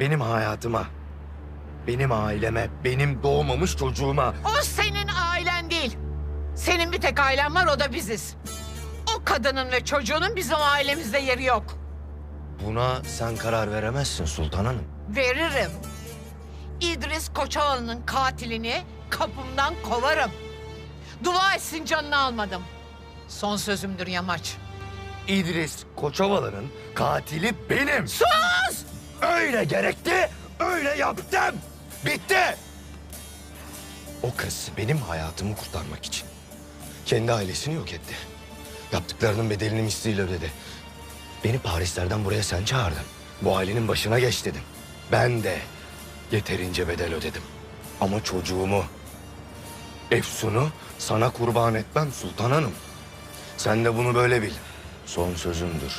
benim hayatıma, benim aileme, benim doğmamış çocuğuma. O senin ailen değil. Senin bir tek ailen var o da biziz. O kadının ve çocuğunun bizim ailemizde yeri yok. Buna sen karar veremezsin Sultan Hanım. Veririm. İdris Koçovalı'nın katilini kapımdan kovarım. Dua etsin canını almadım. Son sözümdür Yamaç. İdris Koçovalı'nın katili benim. Sus! Öyle gerekti, öyle yaptım. Bitti. O kız benim hayatımı kurtarmak için kendi ailesini yok etti. Yaptıklarının bedelini misliyle ödedi. Beni Parislerden buraya sen çağırdın. Bu ailenin başına geç dedin. Ben de yeterince bedel ödedim. Ama çocuğumu, Efsun'u sana kurban etmem Sultan Hanım. Sen de bunu böyle bil. Son sözümdür.